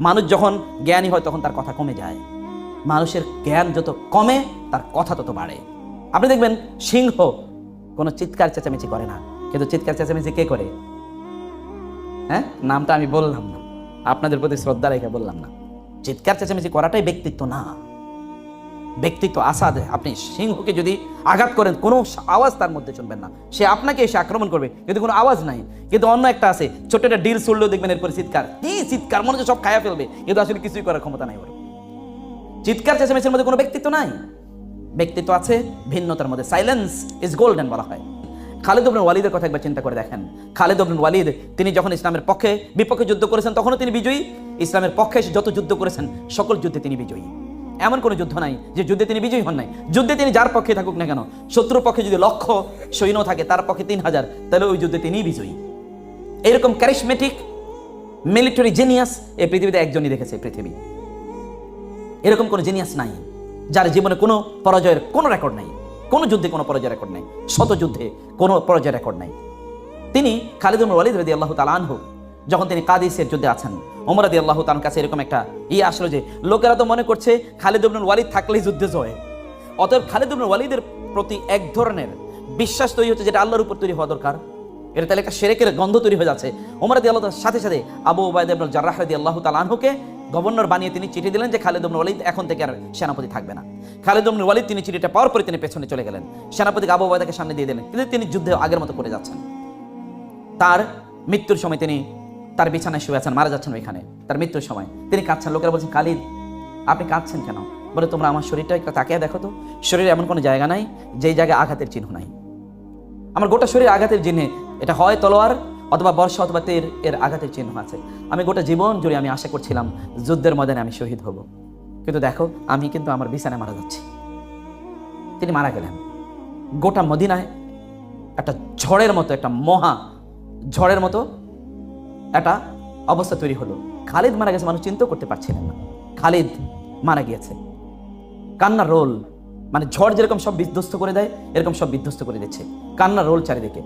মানুষ যখন জ্ঞানী হয়, তখন তার কথা কমে যায়। মানুষের জ্ঞান যত কমে, তার কথা তত বাড়ে। আপনি দেখবেন, সিংহ কোনো চিৎকার চেঁচামেচি করে না। কিন্তু চিৎকার চেঁচামেচি কে করে? হ্যাঁ? নামটা আমি বললাম না। আপনাদের প্রতি শ্রদ্ধা রেখে বললাম না। চিৎকার চেঁচামেচি করাটাই ব্যক্তিত্ব না। ব্যক্তিত্ব আসাদ। আপনি সিংহকে যদি আঘাত করেন, কোনো আওয়াজ তার মধ্যে শুনবেন না। সে আপনাকে এসে আক্রমণ করবে, কিন্তু কোনো আওয়াজ নাই। কিন্তু অন্য একটা আছে ছোট একটা ডিল শুনলেও দেখবেন এরপরে চিৎকার। কি চিৎকার? মনে হচ্ছে সব খায়া ফেলবে। কিন্তু আসলে কিছুই করার ক্ষমতা নাই ওর। চিৎকার, চেঁচামেচির মধ্যে কোনো ব্যক্তিত্ব নাই। ব্যক্তিত্ব আছে ভিন্নতার মধ্যে। সাইলেন্স ইজ গোল্ডেন বলা হয়। খালেদ ইবনে ওয়ালিদের কথা একবার চিন্তা করে দেখেন। খালেদ ইবনে ওয়ালিদ, তিনি যখন ইসলামের পক্ষে, বিপক্ষে যুদ্ধ করেছেন, তখনও তিনি বিজয়ী। ইসলামের পক্ষে যত যুদ্ধ করেছেন, সকল যুদ্ধে তিনি বিজয়ী। এমন কোনো যুদ্ধ নাই যে যুদ্ধে তিনি বিজয়ী হন নাই। যুদ্ধে তিনি যার পক্ষে থাকুক না কেন, শত্রুর পক্ষে যদি লক্ষ সৈন্য থাকে, তার পক্ষে তিন হাজার, তাহলে ওই যুদ্ধে তিনিই বিজয়ী। এরকম ক্যারিসমেটিক মিলিটারি জেনিয়াস এই পৃথিবীতে একজনই দেখেছে পৃথিবী। এরকম কোনো জেনিয়াস নাই, যার জীবনে কোনো পরাজয়ের কোনো রেকর্ড নাই, কোনো যুদ্ধে কোনো পরাজয় রেকর্ড নাই, শত যুদ্ধে কোনো পরাজয় রেকর্ড নাই। তিনি খালিদ উমর ওয়ালিদ রদি আল্লাহ তালানহু যখন তিনি কাদিসের যুদ্ধে আছেন, ওমর রদি আল্লাহ তার কাছে এরকম একটা ইয়ে আসলো যে, লোকেরা তো মনে করছে খালিদ উবনুল ওয়ালিদ থাকলেই যুদ্ধে জয়। অতএব খালিদ উবনুল ওয়ালিদের প্রতি এক ধরনের বিশ্বাস তৈরি হচ্ছে যেটা আল্লাহর উপর তৈরি হওয়া দরকার। এটা তাহলে একটা সেরেকের গন্ধ তৈরি হয়ে যাচ্ছে। ওমর রদি আল্লাহ সাথে সাথে আবু ওবায়দ ইবনুল জার্রাহ রদি আল্লাহ তালানহুকে গভর্নর বানিয়ে তিনি চিঠি দিলেন যে, খালিদ উবনুল ওয়ালিদ এখন থেকে আর সেনাপতি থাকবে না। খালিদ উবনুল ওয়ালিদ তিনি চিঠিটা পাওয়ার পরে তিনি পেছনে চলে গেলেন। সেনাপতিকে আবু ওবায়দাকে সামনে দিয়ে দিলেন। কিন্তু তিনি যুদ্ধে আগের মতো করে যাচ্ছেন। তার মৃত্যুর সময় তিনি তার বিছানায় শুয়ে আছেন, মারা যাচ্ছেন ওইখানে, তার মৃত্যুর সময়। তিনি কাঁদছেন, লোকেরা বলছেন খালিদ আপনি কাঁদছেন কেন? বলে, তোমরা আমার শরীরটা একটু তাকিয়ে দেখো তো। শরীরে এমন কোনো জায়গা নাই, যেই জায়গায় আঘাতের চিহ্ন নাই। আমার গোটা শরীর আঘাতের চিহ্নে, এটা হয় তলোয়ার অথবা বর্ষা অথবা তীর, এর আঘাতের চিহ্ন আছে। আমি গোটা জীবন জুড়ে আমি আশা করছিলাম, যুদ্ধের ময়দানে আমি শহীদ হব। কিন্তু দেখো, আমি কিন্তু আমার বিছানায় মারা যাচ্ছি। তিনি মারা গেলেন। গোটা মদিনায় একটা ঝড়ের মতো, একটা মহা ঝড়ের মতো একটা অবস্থা তৈরি হলো। খালিদ মারা গেছে, মানুষ চিন্তা করতে পারছিলেন না। খালিদ মারা গিয়েছে। কান্নার রোল মানে ঝড় যেরকম সব বিধ্বস্ত করে দেয়, এরকম সব বিধ্বস্ত করে দিচ্ছে। কান্নার রোল চারিদিকে।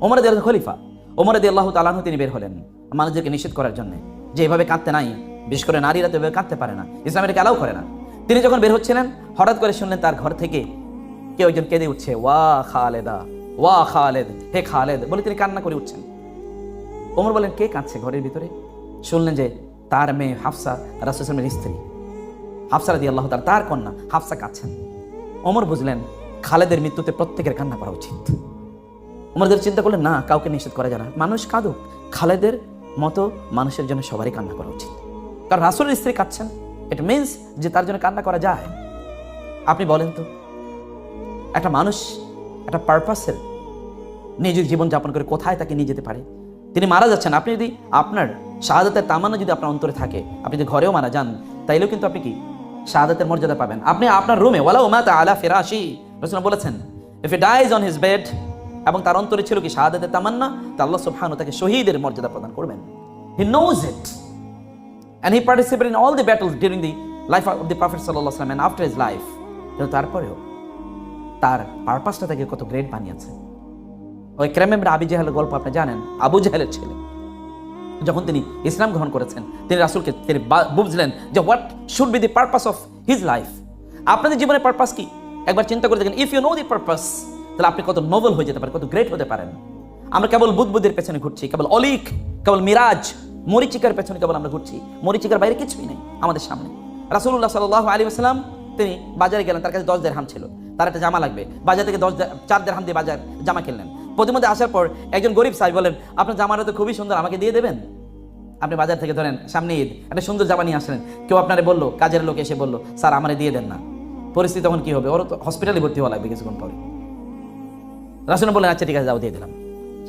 ওমর খলিফা, ওমর দিয়ে আল্লাহ তালাহ তিনি বের হলেন মানুষদেরকে নিষেধ করার জন্য। যে এভাবে কাঁদতে নাই, বিশেষ করে নারীরা তো এভাবে কাঁদতে পারে না ইসলাম এটাকে অ্যালাউ করে না। তিনি যখন বের হচ্ছিলেন, হঠাৎ করে শুনলেন তার ঘর থেকে কেউ একজন কেঁদে উঠছে, ওয়া খালেদা, ওয়া খালেদ, হে খালেদ, বলে তিনি কান্না করে উঠছেন। ওমর বলেন, কে কাঁদছে ঘরের ভিতরে? শুনলেন যে তার মেয়ে হাফসা রাসুসলামের স্ত্রী হাফসা রাদি আল্লাহ তার তার কন্যা হাফসা কাঁদছেন। ওমর বুঝলেন, খালেদের মৃত্যুতে প্রত্যেকের কান্না করা উচিত। ওমরদের চিন্তা করলেন, না, কাউকে নিষেধ করা যায় না। মানুষ কাঁদুক। খালেদের মতো মানুষের জন্য সবারই কান্না করা উচিত। কারণ রাসুলের স্ত্রী কাঁদছেন। ইট মিনস যে তার জন্য কান্না করা যায়। আপনি বলেন তো, একটা মানুষ একটা পারপাসের নিজের জীবন যাপন করে কোথায় তাকে নিয়ে যেতে পারে? তিনি মারা যাচ্ছেন। আপনি যদি আপনার শাহাদাতের তামান্না যদি আপনার অন্তরে থাকে, আপনি যদি ঘরেও মারা যান, তাইলেও কিন্তু আপনি কি? শাহাদাতের মর্যাদা পাবেন। আপনি আপনার রুমে ওয়ালা উমা আলা ফেরাশি রসুল বলেছেন if dies on his bed এবং তার অন্তরে ছিল কি শাহাদাতের তামান্না, তা আল্লাহ সুবহানাহু তাকে শহীদের মর্যাদা প্রদান করবেন। He knows it he participated in all the battles during the life of the Prophet sallallahu alaihi wasallam and after his life. কিন্তু তারপরেও তার পারপাসটা তাকে কত গ্রেট বানিয়েছে। ওই ক্রেমেমরা আবি জাহেলের গল্প আপনি জানেন? আবু জাহেলের ছেলে। যখন তিনি ইসলাম গ্রহণ করেছেন, তিনি রাসুলকে, তিনি বুঝলেন যে what should be the purpose of his life আপনাদের জীবনের পারপাস কি? একবার চিন্তা করে দেখেন if you know the purpose তাহলে আপনি কত নোবেল হয়ে যেতে পারেন, কত গ্রেট হতে পারেন। আমরা কেবল বুদবুদের পেছনে ঘুরছি, কেবল অলিক, কেবল মিরাজ, মরিচিকার পেছনে কেবল আমরা ঘুরছি। মরিচিকার বাইরে কিছুই নেই আমাদের সামনে। রাসুল্লাহ সাল্লাহ আলী আসসালাম তিনি বাজারে গেলেন, তার কাছে দশ দেড় হাম ছিল। তার একটা জামা লাগবে। বাজার থেকে দশ চার দেড় হাম দিয়ে বাজার জামা কিনলেন। প্রতিমধ্যে আসার পর একজন গরিব সাহেব বলেন, আপনার জামাটা তো খুবই সুন্দর, আমাকে দিয়ে দেবেন? আপনি বাজার থেকে ধরেন, সামনে ঈদ, একটা সুন্দর জামা নিয়ে আসলেন। কেউ আপনারে বলল, কাজের লোক এসে বলল, স্যার, আমারে দিয়ে দেন না। পরিস্থিতি তখন কি হবে? ওর তো হসপিটালে ভর্তি হওয়া লাগবে কিছুক্ষণ পরে। রাসুল বললেন আচ্ছা ঠিক আছে, যাও, দিয়ে দিলাম।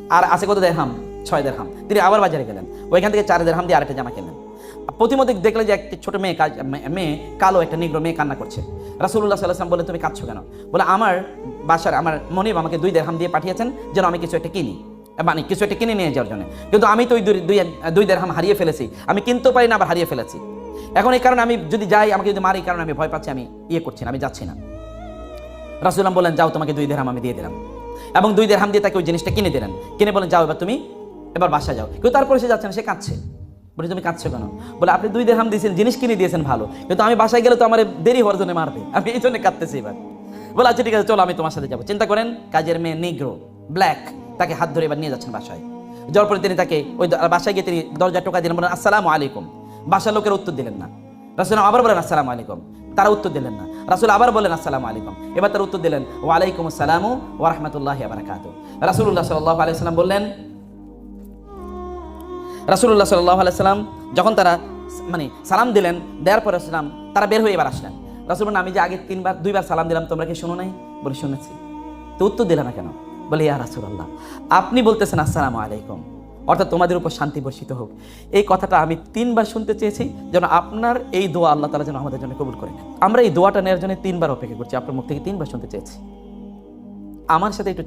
আর আছে কত দেড়হাম? ছয় দেড় দেড়হাম। তিনি আবার বাজারে গেলেন। ওইখান থেকে চার দেড় দেড়হাম দিয়ে আরেকটা জামা কিনলেন। প্রতিমধ্যে দেখলেন যে একটি ছোট মেয়ে মেয়ে, কালো একটা নিগ্র মেয়ে কান্না করছে। রাসুল্লাহ সাল্লাম বলে তুমি কাঁদছো কেন? বলে, আমার বাসার আমার মনিব আমাকে দুই দেড়হাম দিয়ে পাঠিয়েছেন যেন আমি কিছু একটা কিনি। মানে কিছু একটা কিনে নিয়ে যাওয়ার জন্য। কিন্তু আমি তো ওই দুই দুই দেড়হাম হারিয়ে ফেলেছি। আমি কিনতেও পারি না, আবার হারিয়ে ফেলেছি। এখন এই কারণে আমি যদি যাই, আমাকে যদি মারি কারণে আমি ভয় পাচ্ছি, আমি ইয়ে করছি না, আমি যাচ্ছি না। রাসুলাম বলেন যাও, তোমাকে দুই দেড়হাম আমি দিয়ে দিলাম। এবং দুই দেড়হাম দিয়ে তাকে ওই জিনিসটা কিনে দিলেন। কিনে বলেন যাও, এবার তুমি এবার বাসায় যাও। কিন্তু তারপরে সে যাচ্ছে না, সে কাঁদছে। বলে, তুমি কাঁদছো কেন? বলে, আপনি দুই দেড়হাম দিয়েছেন, জিনিস কিনে দিয়েছেন ভালো। কিন্তু আমি বাসায় গেলে তো আমার দেরি হওয়ার জন্য মারবে। আমি এই জন্য কাঁদতেছি এবার। বলে আচ্ছা ঠিক আছে, চলো, আমি তোমার সাথে যাব। চিন্তা করেন, কাজের মেয়ে নিগ্রো, ব্ল্যাক, তাকে হাত ধরে এবার নিয়ে যাচ্ছেন বাসায়। যাওয়ার পরে তিনি তাকে ওই বাসায় গিয়ে তিনি দরজা টোকা দিলেন, বলেন, আসসালামু আলাইকুম। বাসার লোকের উত্তর দিলেন না। রাসুল আবার বলেন, আসসালামু আলাইকুম। তারা উত্তর দিলেন না। রাসুল আবার বলেন, আসসালামু আলাইকুম। এবার তার উত্তর দিলেন, ওয়ালাইকুম আসসালামু ওরহমতুল্লাহ বারাকাতু রাসুল্লাহ সাল্লাহ আলাইসাল্লাম বললেন রাসুল্লাহ সাল্লাহ আলাইসাল্লাম যখন তারা মানে সালাম দিলেন, দেওয়ার পরে সালাম, তারা বের হয়ে এবার আসলেন। রাসুল আমি যে আগে তিনবার, দুইবার সালাম দিলাম, তোমরা কি শুনো নাই? বলে, শুনেছি। তো উত্তর দিলে না কেন? বলে, ইয়া রাসুল্লাহ আপনি বলতেছেন, আসসালামু আলাইকুম। অর্থাৎ তোমাদের উপর শান্তি বর্ষিত হোক। এই কথাটা আমি তিনবার শুনতে চেয়েছি, যেন আপনার এই দোয়া আল্লাহ তালা যেন আমাদের জন্য কবুল করে আমরা এই দোয়াটা নেওয়ার জন্য তিনবার অপেক্ষা করছি। আপনার মুখ থেকে তিনবার শুনতে চেয়েছি। আমার সাথে একটু